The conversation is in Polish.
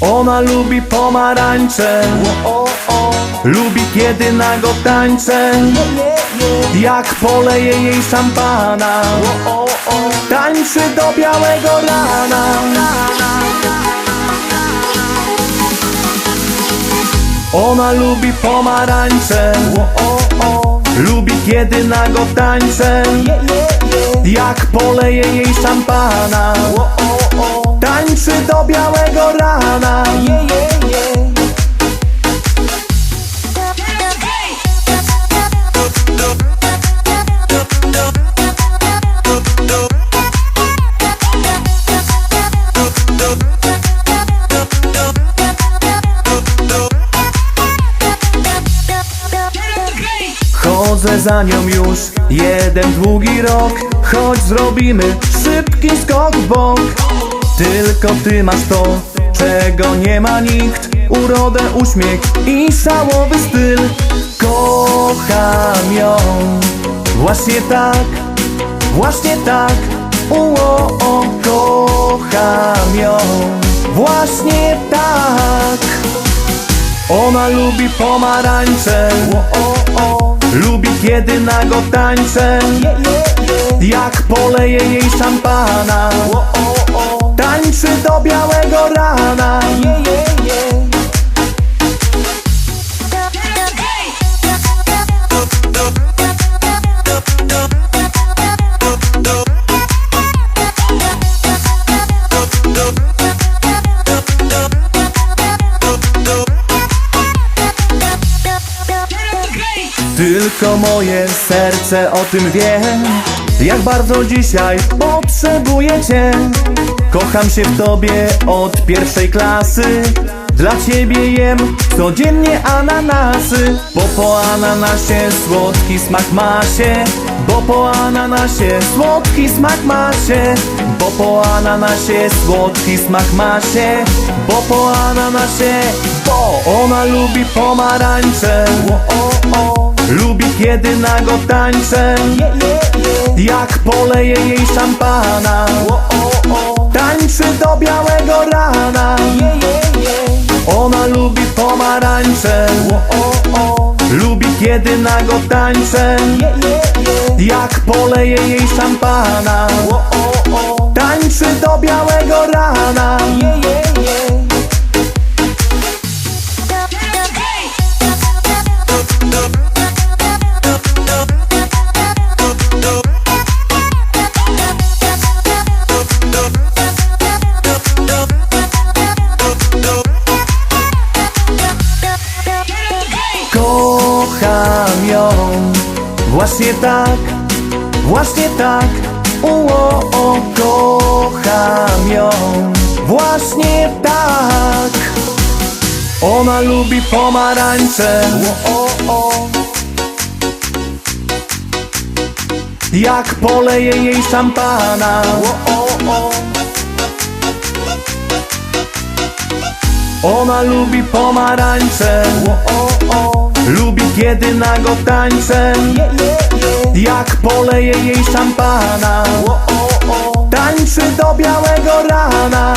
Ona lubi pomarańcze. Lubi kiedy nago tańczę. Jak poleje jej szampana. Tańczy do białego rana. Ona lubi pomarańcze. Lubi kiedy nago tańczę. Jak poleje jej szampana. Tańczy do białego rana Chodzę za nią już. Jeden długi rok Choć zrobimy szybki skok w bok. Tylko ty masz to, czego nie ma nikt. Urodę, uśmiech i szałowy styl. Kocham ją. Właśnie tak, właśnie tak. Uo, o, kocham ją. Właśnie tak. Ona lubi pomarańcze Lubi kiedy nago tańczę Jak poleje jej szampana. Tańczy do białego rana Tylko moje serce o tym wie. Jak bardzo dzisiaj potrzebuję cię. Kocham się w tobie od pierwszej klasy. Dla ciebie jem codziennie ananasy. Bo po ananasie słodki smak ma się. Bo po ananasie słodki smak ma się. Bo po ananasie słodki smak ma się. Bo po ananasie Bo ona lubi pomarańcze Lubi kiedy nago tańczę Jak poleje jej szampana. Tańczy do białego rana. Ona lubi pomarańcze. Lubi kiedy nago tańczę Jak poleje jej szampana. Tańczy do białego rana Właśnie tak, właśnie tak. Uo, o, kocham ją. Właśnie tak. Ona lubi pomarańcze. O, o. Jak poleje jej szampana Ona lubi pomarańcze. Lubi kiedy nago tańczę. Jak poleje jej szampana. Tańczy do białego rana